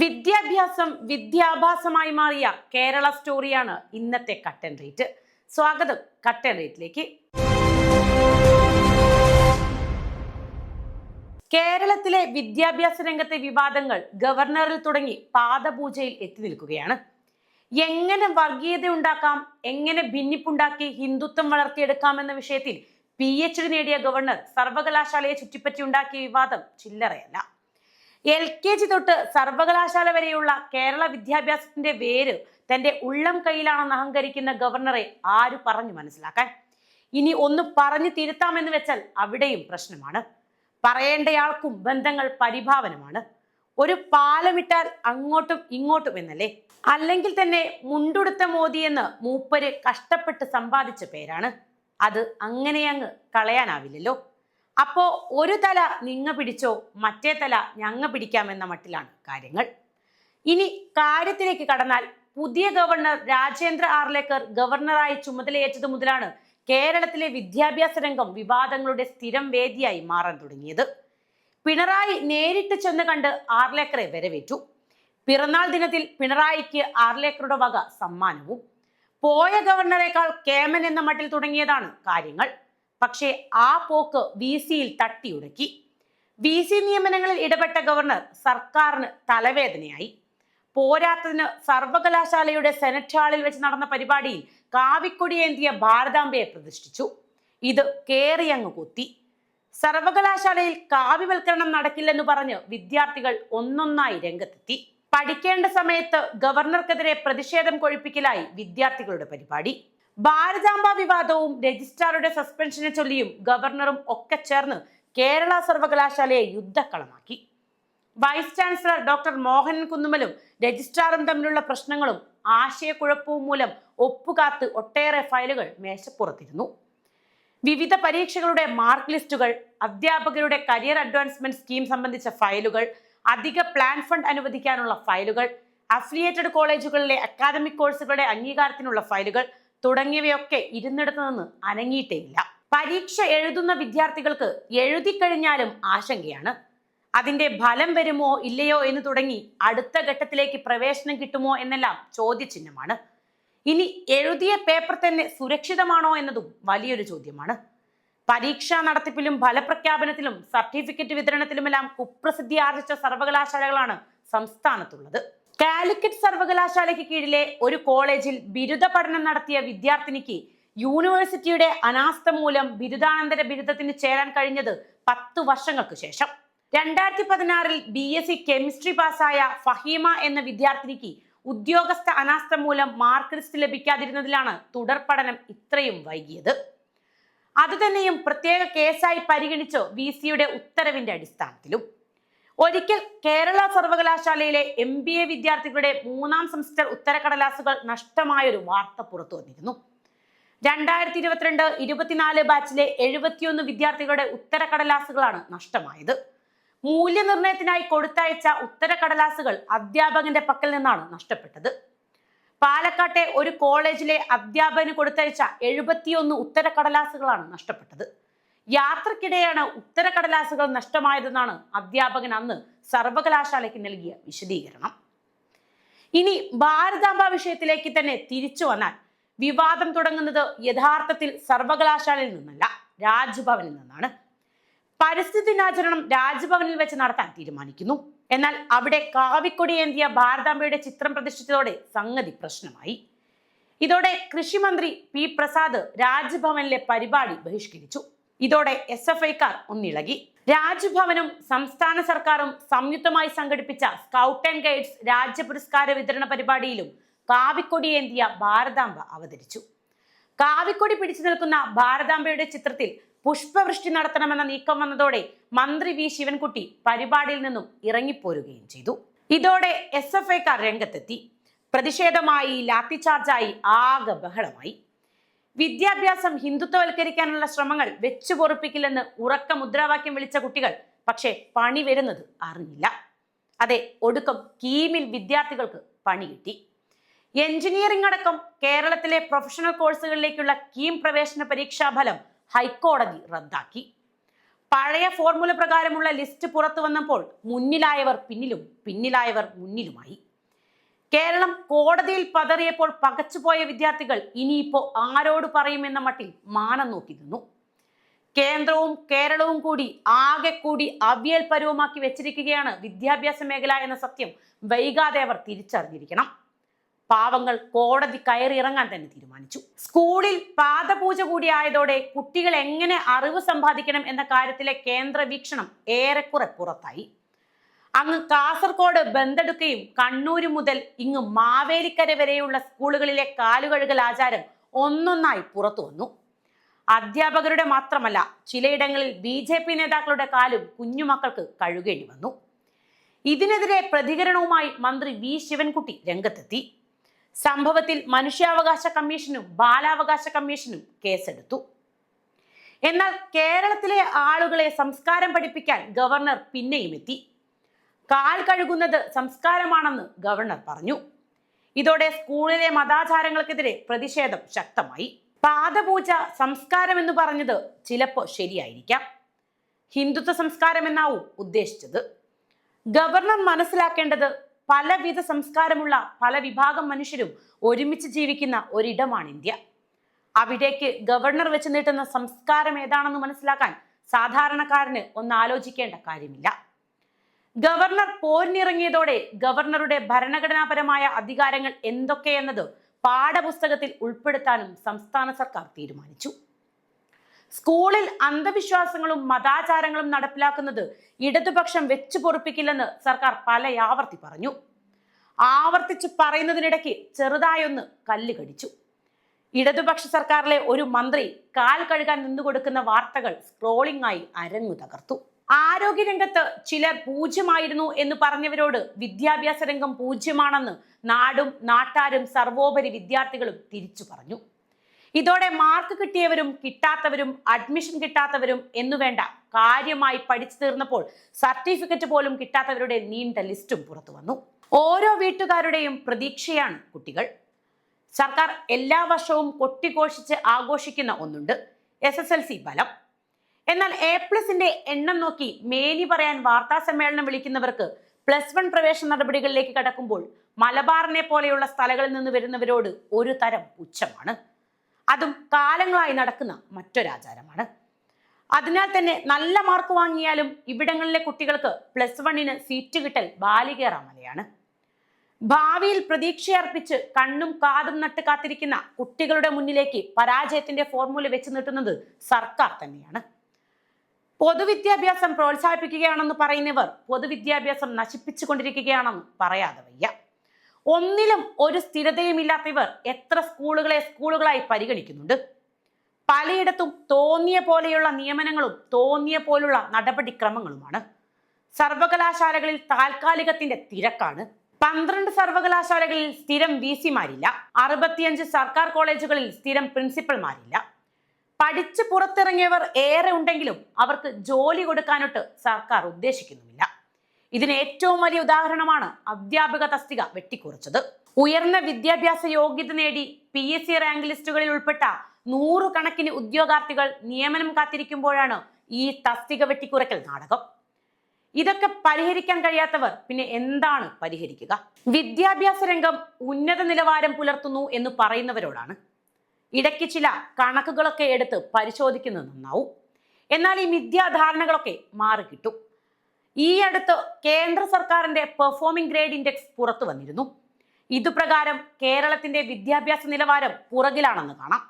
വിദ്യാഭ്യാസം വിദ്യാഭ്യാസമായി മാറിയ കേരള സ്റ്റോറിയാണ് ഇന്നത്തെ കട്ടൻ റേറ്റ് സ്വാഗതം കട്ടൻ റേറ്റിലേക്ക് കേരളത്തിലെ വിദ്യാഭ്യാസ രംഗത്തെ വിവാദങ്ങൾ ഗവർണറിൽ തുടങ്ങി പാദപൂജയിൽ എത്തി നിൽക്കുകയാണ്. എങ്ങനെ വർഗീയത ഉണ്ടാക്കാം എങ്ങനെ ഭിന്നിപ്പുണ്ടാക്കി ഹിന്ദുത്വം വളർത്തിയെടുക്കാം എന്ന വിഷയത്തിൽ പി എച്ച് ഡി നേടിയ ഗവർണർ സർവകലാശാലയെ ചുറ്റിപ്പറ്റി ഉണ്ടാക്കിയ വിവാദം ചില്ലറയല്ല. എൽ കെ ജി തൊട്ട് സർവകലാശാല വരെയുള്ള കേരള വിദ്യാഭ്യാസത്തിന്റെ വേര് തന്റെ ഉള്ളം കയ്യിലാണെന്ന് അഹങ്കരിക്കുന്ന ഗവർണറെ ആര് പറഞ്ഞു മനസ്സിലാക്കാൻ? ഇനി ഒന്ന് പറഞ്ഞു തിരുത്താമെന്ന് വെച്ചാൽ അവിടെയും പ്രശ്നമാണ്. പറയേണ്ടയാൾക്കും ബന്ധങ്ങൾ പരിഭാവനമാണ്. ഒരു പാലമിട്ടാൽ അങ്ങോട്ടും ഇങ്ങോട്ടും എന്നല്ലേ? അല്ലെങ്കിൽ തന്നെ മുണ്ടുടുത്ത മോദി എന്ന് മൂപ്പര് കഷ്ടപ്പെട്ട് സമ്പാദിച്ച പേരാണ്. അത് അങ്ങനെ അങ്ങ് കളയാനാവില്ലല്ലോ. അപ്പോ ഒരു തല നിങ്ങ പിടിച്ചോ മറ്റേ തല ഞങ്ങ പിടിക്കാമെന്ന മട്ടിലാണ് കാര്യങ്ങൾ. ഇനി കാര്യത്തിലേക്ക് കടന്നാൽ പുതിയ ഗവർണർ രാജേന്ദ്ര ആർലേക്കർ ഗവർണറായി ചുമതലയേറ്റത് മുതലാണ് കേരളത്തിലെ വിദ്യാഭ്യാസ രംഗം വിവാദങ്ങളുടെ സ്ഥിരം വേദിയായി മാറാൻ തുടങ്ങിയത്. പിണറായി നേരിട്ട് ചെന്ന് കണ്ട് ആർലേക്കറെ വരവേറ്റു. പിറന്നാൾ ദിനത്തിൽ പിണറായിക്ക് ആർലേക്കറുടെ വക സമ്മാനവും. പോയ ഗവർണറേക്കാൾ കേമൻ എന്ന മട്ടിൽ തുടങ്ങിയതാണ് കാര്യങ്ങൾ. പക്ഷേ ആ പോക്ക് വി സിയിൽ തട്ടിയുടക്കി. വി സി നിയമനങ്ങളിൽ ഇടപെട്ട ഗവർണർ സർക്കാരിന് തലവേദനയായി. പോരാത്തതിന് സർവകലാശാലയുടെ സെനറ്റ് ഹാളിൽ വെച്ച് നടന്ന പരിപാടിയിൽ കാവിക്കൊടിയേന്തിയ ഭാരതാംബയെ പ്രതിഷ്ഠിച്ചു. ഇത് കേറിയങ്ങ് കുത്തി. സർവകലാശാലയിൽ കാവ്യവൽക്കരണം നടക്കില്ലെന്ന് പറഞ്ഞ് വിദ്യാർത്ഥികൾ ഒന്നൊന്നായി രംഗത്തെത്തി. പഠിക്കേണ്ട സമയത്ത് ഗവർണർക്കെതിരെ പ്രതിഷേധം കൊഴിപ്പിക്കലായി വിദ്യാർത്ഥികളുടെ പരിപാടി. ഭാരതാംബ വിവാദവും രജിസ്ട്രാറുടെ സസ്പെൻഷനെ ചൊല്ലിയും ഗവർണറും ഒക്കെ ചേർന്ന് കേരള സർവകലാശാലയെ യുദ്ധക്കളമാക്കി. വൈസ് ചാൻസലർ ഡോക്ടർ മോഹൻ കുന്നുമലും രജിസ്ട്രാറും തമ്മിലുള്ള പ്രശ്നങ്ങളും ആശയക്കുഴപ്പവും മൂലം ഒപ്പുകാത്ത് ഒട്ടേറെ ഫയലുകൾ മേശപ്പുറത്തിരുന്നു. വിവിധ പരീക്ഷകളുടെ മാർക്ക് ലിസ്റ്റുകൾ അധ്യാപകരുടെ കരിയർ അഡ്വാൻസ്മെന്റ് സ്കീം സംബന്ധിച്ച ഫയലുകൾ അധിക പ്ലാൻ ഫണ്ട് അനുവദിക്കാനുള്ള ഫയലുകൾ അഫിലിയേറ്റഡ് കോളേജുകളിലെ അക്കാദമിക് കോഴ്സുകളുടെ അംഗീകാരത്തിനുള്ള ഫയലുകൾ തുടങ്ങിയവയൊക്കെ ഇരുന്നിടത്ത് നിന്ന് അനങ്ങിയിട്ടേയില്ല പരീക്ഷ എഴുതുന്ന വിദ്യാർത്ഥികൾക്ക് എഴുതി കഴിഞ്ഞാലും ആശങ്കയാണ്. അതിന്റെ ഫലം വരുമോ ഇല്ലയോ എന്ന് തുടങ്ങി അടുത്ത ഘട്ടത്തിലേക്ക് പ്രവേശനം കിട്ടുമോ എന്നെല്ലാം ചോദ്യചിഹ്നമാണ്. ഇനി എഴുതിയ പേപ്പർ തന്നെ സുരക്ഷിതമാണോ എന്നതും വലിയൊരു ചോദ്യമാണ്. പരീക്ഷാ നടത്തിപ്പിലും ഫലപ്രഖ്യാപനത്തിലും സർട്ടിഫിക്കറ്റ് വിതരണത്തിലുമെല്ലാം കുപ്രസിദ്ധി ആർജിച്ച സർവകലാശാലകളാണ് സംസ്ഥാനത്തുള്ളത്. കാലിക്കറ്റ് സർവകലാശാലയ്ക്ക് കീഴിലെ ഒരു കോളേജിൽ ബിരുദ പഠനം നടത്തിയ വിദ്യാർത്ഥിനിക്ക് യൂണിവേഴ്സിറ്റിയുടെ അനാസ്ഥ മൂലം ബിരുദാനന്തര ബിരുദത്തിന് ചേരാൻ കഴിഞ്ഞത് പത്ത് വർഷങ്ങൾക്ക് ശേഷം. രണ്ടായിരത്തി പതിനാറിൽ ബി എസ് സി കെമിസ്ട്രി പാസ്സായ ഫഹീമ എന്ന വിദ്യാർത്ഥിനിക്ക് ഉദ്യോഗസ്ഥ അനാസ്ഥ മൂലം മാർക്ക് ലിസ്റ്റ് ലഭിക്കാതിരുന്നതിലാണ് തുടർ പഠനം ഇത്രയും വൈകിയത്. അതുതന്നെയും പ്രത്യേക കേസായി പരിഗണിച്ചോ വി സിയുടെ ഉത്തരവിന്റെ അടിസ്ഥാനത്തിലും ഒരിക്കൽ കേരള സർവകലാശാലയിലെ എം ബി എ വിദ്യാർത്ഥികളുടെ മൂന്നാം സെമസ്റ്റർ ഉത്തരക്കടലാസുകൾ നഷ്ടമായൊരു വാർത്ത പുറത്തു വന്നിരുന്നു. രണ്ടായിരത്തി ഇരുപത്തിരണ്ട് ഇരുപത്തിനാല് ബാച്ചിലെ എഴുപത്തിയൊന്ന് വിദ്യാർത്ഥികളുടെ ഉത്തരക്കടലാസുകളാണ് നഷ്ടമായത്. മൂല്യനിർണയത്തിനായി കൊടുത്തയച്ച ഉത്തരക്കടലാസുകൾ അധ്യാപകന്റെ പക്കൽ നിന്നാണ് നഷ്ടപ്പെട്ടത്. പാലക്കാട്ടെ ഒരു കോളേജിലെ അധ്യാപകന് കൊടുത്തയച്ച എഴുപത്തിയൊന്ന് ഉത്തരക്കടലാസുകളാണ് നഷ്ടപ്പെട്ടത്. യാത്രക്കിടെയാണ് ഉത്തരക്കടലാസുകൾ നഷ്ടമായതെന്നാണ് അധ്യാപകൻ അന്ന് സർവകലാശാലയ്ക്ക് നൽകിയ വിശദീകരണം. ഇനി ഭാരതാംബ വിഷയത്തിലേക്ക് തന്നെ തിരിച്ചു വന്നാൽ വിവാദം തുടങ്ങുന്നത് യഥാർത്ഥത്തിൽ സർവകലാശാലയിൽ നിന്നല്ല രാജ്ഭവനിൽ നിന്നാണ്. പരിസ്ഥിതി ദിനാചരണം രാജ്ഭവനിൽ വെച്ച് നടത്താൻ തീരുമാനിക്കുന്നു. എന്നാൽ അവിടെ കാവിക്കൊടി ഏന്തിയ ഭാരതാംബയുടെ ചിത്രം പ്രതിഷ്ഠിച്ചതോടെ സംഗതി പ്രശ്നമായി. ഇതോടെ കൃഷിമന്ത്രി പി പ്രസാദ് രാജ്ഭവനിലെ പരിപാടി ബഹിഷ്കരിച്ചു. ഇതോടെ എസ് എഫ് ഐക്കാർ ഒന്നിളകി. രാജ്ഭവനും സംസ്ഥാന സർക്കാരും സംയുക്തമായി സംഘടിപ്പിച്ച സ്കൗട്ട് ആൻഡ് ഗൈഡ്സ് രാജ്യ പുരസ്കാര വിതരണ പരിപാടിയിലും കാവിക്കൊടി ഏന്തിയ ഭാരതാംബ അവതരിച്ചു. കാവിക്കൊടി പിടിച്ചു നിൽക്കുന്ന ഭാരതാംബയുടെ ചിത്രത്തിൽ പുഷ്പവൃഷ്ടി നടത്തണമെന്ന നീക്കം വന്നതോടെ മന്ത്രി വി ശിവൻകുട്ടി പരിപാടിയിൽ നിന്നും ഇറങ്ങിപ്പോരുകയും ചെയ്തു. ഇതോടെ എസ് എഫ് ഐക്കാർ രംഗത്തെത്തി. പ്രതിഷേധമായി ലാത്തിചാർജായി ആകെ ബഹളമായി. വിദ്യാഭ്യാസം ഹിന്ദുത്വവൽക്കരിക്കാനുള്ള ശ്രമങ്ങൾ വെച്ചു പൊറുപ്പിക്കില്ലെന്ന് ഉറക്ക മുദ്രാവാക്യം വിളിച്ച കുട്ടികൾ. പക്ഷേ പണി വരുന്നത് അറിഞ്ഞില്ല അതെ ഒടുക്കം കീമിൽ വിദ്യാർത്ഥികൾക്ക് പണി കിട്ടി. എഞ്ചിനീയറിംഗ് അടക്കം കേരളത്തിലെ പ്രൊഫഷണൽ കോഴ്സുകളിലേക്കുള്ള കീം പ്രവേശന പരീക്ഷാ ഫലം ഹൈക്കോടതി റദ്ദാക്കി. പഴയ ഫോർമുല പ്രകാരമുള്ള ലിസ്റ്റ് പുറത്തു വന്നപ്പോൾ മുന്നിലായവർ പിന്നിലും പിന്നിലായവർ മുന്നിലുമായി. കേരളം കോടതിയിൽ പതറിയപ്പോൾ പകച്ചുപോയ വിദ്യാർത്ഥികൾ ഇനിയിപ്പോ ആരോട് പറയുമെന്ന മട്ടിൽ മാനം നോക്കി നിന്നു. കേന്ദ്രവും കേരളവും കൂടി ആകെ കൂടി അവിയൽ പരുവമാക്കി വെച്ചിരിക്കുകയാണ് വിദ്യാഭ്യാസ മേഖല എന്ന സത്യം വൈകാതെ അവർ തിരിച്ചറിഞ്ഞിരിക്കണം. പാവങ്ങൾ കോടതി കയറിയിറങ്ങാൻ തന്നെ തീരുമാനിച്ചു. സ്കൂളിൽ പാദപൂജ കൂടി ആയതോടെ കുട്ടികൾ എങ്ങനെ അറിവ് സമ്പാദിക്കണം എന്ന കാര്യത്തിലെ കേന്ദ്ര വീക്ഷണം ഏറെക്കുറെ പുറത്തായി. അങ്ങ് കാസർഗോഡ് ബന്തെടുക്കുകയും കണ്ണൂര് മുതൽ ഇങ്ങ് മാവേലിക്കര വരെയുള്ള സ്കൂളുകളിലെ കാലുകഴുകൽ ആചാരം ഒന്നൊന്നായി പുറത്തു വന്നു. അധ്യാപകരുടെ മാത്രമല്ല ചിലയിടങ്ങളിൽ ബി ജെ പി നേതാക്കളുടെ കാലും കുഞ്ഞുമക്കൾക്ക് കഴുകേണ്ടി വന്നു. ഇതിനെതിരെ പ്രതികരണവുമായി മന്ത്രി വി ശിവൻകുട്ടി രംഗത്തെത്തി. സംഭവത്തിൽ മനുഷ്യാവകാശ കമ്മീഷനും ബാലാവകാശ കമ്മീഷനും കേസെടുത്തു. എന്നാൽ കേരളത്തിലെ ആളുകളെ സംസ്കാരം പഠിപ്പിക്കാൻ ഗവർണർ പിന്നെയും എത്തി കാൽ കഴുകുന്നത് സംസ്കാരമാണെന്ന് ഗവർണർ പറഞ്ഞു. ഇതോടെ സ്കൂളിലെ മതാചാരങ്ങൾക്കെതിരെ പ്രതിഷേധം ശക്തമായി. പാദപൂജ സംസ്കാരം എന്ന് പറഞ്ഞത് ചിലപ്പോൾ ശരിയായിരിക്കാം. ഹിന്ദുത്വ സംസ്കാരം എന്നാവും ഉദ്ദേശിച്ചത്. ഗവർണർ മനസ്സിലാക്കേണ്ടത് പലവിധ സംസ്കാരമുള്ള പല വിഭാഗം മനുഷ്യരും ഒരുമിച്ച് ജീവിക്കുന്ന ഒരിടമാണ് ഇന്ത്യ. അവിടേക്ക് ഗവർണർ വെച്ച് നീട്ടുന്ന സംസ്കാരം ഏതാണെന്ന് മനസ്സിലാക്കാൻ സാധാരണക്കാരന് ഒന്ന് ആലോചിക്കേണ്ട കാര്യമില്ല. ഗവർണർ പോരിനിറങ്ങിയതോടെ ഗവർണറുടെ ഭരണഘടനാപരമായ അധികാരങ്ങൾ എന്തൊക്കെയെന്നത് പാഠപുസ്തകത്തിൽ ഉൾപ്പെടുത്താനും സംസ്ഥാന സർക്കാർ തീരുമാനിച്ചു. സ്കൂളിൽ അന്ധവിശ്വാസങ്ങളും മതാചാരങ്ങളും നടപ്പിലാക്കുന്നത് ഇടതുപക്ഷം വെച്ചു പൊറുപ്പിക്കില്ലെന്ന് സർക്കാർ പല ആവർത്തി പറഞ്ഞു. ആവർത്തിച്ച് പറയുന്നതിനിടയ്ക്ക് ചെറുതായൊന്ന് കല്ല് കടിച്ചു. ഇടതുപക്ഷ സർക്കാരിലെ ഒരു മന്ത്രി കാൽ കഴുകാൻ നിന്നു കൊടുക്കുന്ന വാർത്തകൾ സ്ക്രോളിംഗ് ആയി അരങ്ങു തകർത്തു. ആരോഗ്യരംഗത്ത് ചിലർ പൂജ്യമായിരുന്നു എന്ന് പറഞ്ഞവരോട് വിദ്യാഭ്യാസ രംഗം പൂജ്യമാണെന്ന് നാടും നാട്ടാരും സർവോപരി വിദ്യാർത്ഥികളും തിരിച്ചു പറഞ്ഞു. ഇതോടെ മാർക്ക് കിട്ടിയവരും കിട്ടാത്തവരും അഡ്മിഷൻ കിട്ടാത്തവരും എന്നു വേണ്ട കാര്യമായി പഠിച്ചു തീർന്നപ്പോൾ സർട്ടിഫിക്കറ്റ് പോലും കിട്ടാത്തവരുടെ നീണ്ട ലിസ്റ്റും പുറത്തു വന്നു. ഓരോ വീട്ടുകാരുടെയും പ്രതീക്ഷയാണ് കുട്ടികൾ. സർക്കാർ എല്ലാ വർഷവും കൊട്ടിഘോഷിച്ച് ആഘോഷിക്കുന്ന ഒന്നുണ്ട്. എസ് എസ് എൽ സി ഫലം. എന്നാൽ എ പ്ലസിന്റെ എണ്ണം നോക്കി മേനി പറയാൻ വാർത്താ സമ്മേളനം വിളിക്കുന്നവർക്ക് പ്ലസ് വൺ പ്രവേശന നടപടികളിലേക്ക് കടക്കുമ്പോൾ മലബാറിനെ പോലെയുള്ള സ്ഥലങ്ങളിൽ നിന്ന് വരുന്നവരോട് ഒരു തരം പുച്ഛമാണ്. അതും കാലങ്ങളായി നടക്കുന്ന മറ്റൊരാചാരമാണ് അതിനാൽ തന്നെ നല്ല മാർക്ക് വാങ്ങിയാലും ഇവിടങ്ങളിലെ കുട്ടികൾക്ക് പ്ലസ് വണ്ണിന് സീറ്റ് കിട്ടൽ ബാലികേറാമലയാണ് ഭാവിയിൽ പ്രതീക്ഷയർപ്പിച്ച് കണ്ണും കാതും നട്ട് കാത്തിരിക്കുന്ന കുട്ടികളുടെ മുന്നിലേക്ക് പരാജയത്തിന്റെ ഫോർമുല വെച്ച് നീട്ടുന്നത് സർക്കാർ തന്നെയാണ്. പൊതുവിദ്യാഭ്യാസം പ്രോത്സാഹിപ്പിക്കുകയാണെന്ന് പറയുന്നവർ പൊതുവിദ്യാഭ്യാസം നശിപ്പിച്ചുകൊണ്ടിരിക്കുകയാണെന്ന് പറയാതെ വയ്യ. ഒന്നിലും ഒരു സ്ഥിരതയും ഇല്ലാത്തവർ എത്ര സ്കൂളുകളെ സ്കൂളുകളായി പരിഗണിക്കുന്നുണ്ട്? പലയിടത്തും തോന്നിയ പോലെയുള്ള നിയമനങ്ങളും തോന്നിയ പോലുള്ള നടപടിക്രമങ്ങളുമാണ്. സർവകലാശാലകളിൽ താൽക്കാലികത്തിന്റെ തിരക്കാണ്. പന്ത്രണ്ട് സർവകലാശാലകളിൽ സ്ഥിരം വി സിമാരില്ല. അറുപത്തിയഞ്ച് സർക്കാർ കോളേജുകളിൽ സ്ഥിരം പ്രിൻസിപ്പൽമാരില്ല. പഠിച്ച് പുറത്തിറങ്ങിയവർ ഏറെ ഉണ്ടെങ്കിലും അവർക്ക് ജോലി കൊടുക്കാനൊട്ട് സർക്കാർ ഉദ്ദേശിക്കുന്നുമില്ല. ഇതിന് ഏറ്റവും വലിയ ഉദാഹരണമാണ് അധ്യാപക തസ്തിക വെട്ടിക്കുറച്ചത്. ഉയർന്ന വിദ്യാഭ്യാസ യോഗ്യത നേടി പി എസ് സി റാങ്ക് ലിസ്റ്റുകളിൽ ഉൾപ്പെട്ട നൂറുകണക്കിന് ഉദ്യോഗാർത്ഥികൾ നിയമനം കാത്തിരിക്കുമ്പോഴാണ് ഈ തസ്തിക വെട്ടിക്കുറയ്ക്കൽ നാടകം. ഇതൊക്കെ പരിഹരിക്കാൻ കഴിയാത്തവർ പിന്നെ എന്താണ് പരിഹരിക്കുക? വിദ്യാഭ്യാസ രംഗം ഉന്നത നിലവാരം പുലർത്തുന്നു എന്ന് പറയുന്നവരോടാണ്. ഇടയ്ക്ക് ചില കണക്കുകളൊക്കെ എടുത്ത് പരിശോധിക്കുന്നത് നന്നാവും. എന്നാൽ ഈ മിഥ്യാധാരണകളൊക്കെ മാറിക്കിട്ടും. ഈ അടുത്ത് കേന്ദ്ര സർക്കാരിന്റെ പെർഫോമിംഗ് ഗ്രേഡ് ഇൻഡെക്സ് പുറത്തു വന്നിരുന്നു. ഇതുപ്രകാരം കേരളത്തിന്റെ വിദ്യാഭ്യാസ നിലവാരം പുറകിലാണെന്ന് കാണാം.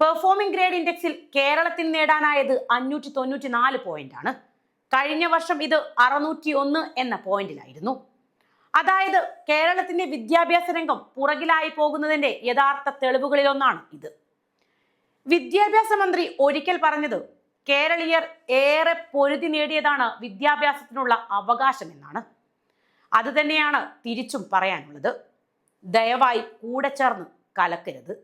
പെർഫോമിംഗ് ഗ്രേഡ് ഇൻഡെക്സിൽ കേരളത്തിന് നേടാനായത് അഞ്ഞൂറ്റി തൊണ്ണൂറ്റി നാല് പോയിന്റ് ആണ്. കഴിഞ്ഞ വർഷം ഇത് അറുന്നൂറ്റി ഒന്ന് എന്ന പോയിന്റിലായിരുന്നു അതായത് കേരളത്തിന്റെ വിദ്യാഭ്യാസ രംഗം പുറകിലായി പോകുന്നതിന്റെ യഥാർത്ഥ തെളിവുകളിലൊന്നാണ് ഇത്. വിദ്യാഭ്യാസ മന്ത്രി ഒരിക്കൽ പറഞ്ഞത് കേരളീയർ ഏറെ പൊരുതി നേടിയതാണ് വിദ്യാഭ്യാസത്തിനുള്ള അവകാശം എന്നാണ് അതുതന്നെയാണ് തിരിച്ചും പറയാനുള്ളത്. ദയവായി കൂടെ ചേർന്ന് കലക്കരുത്.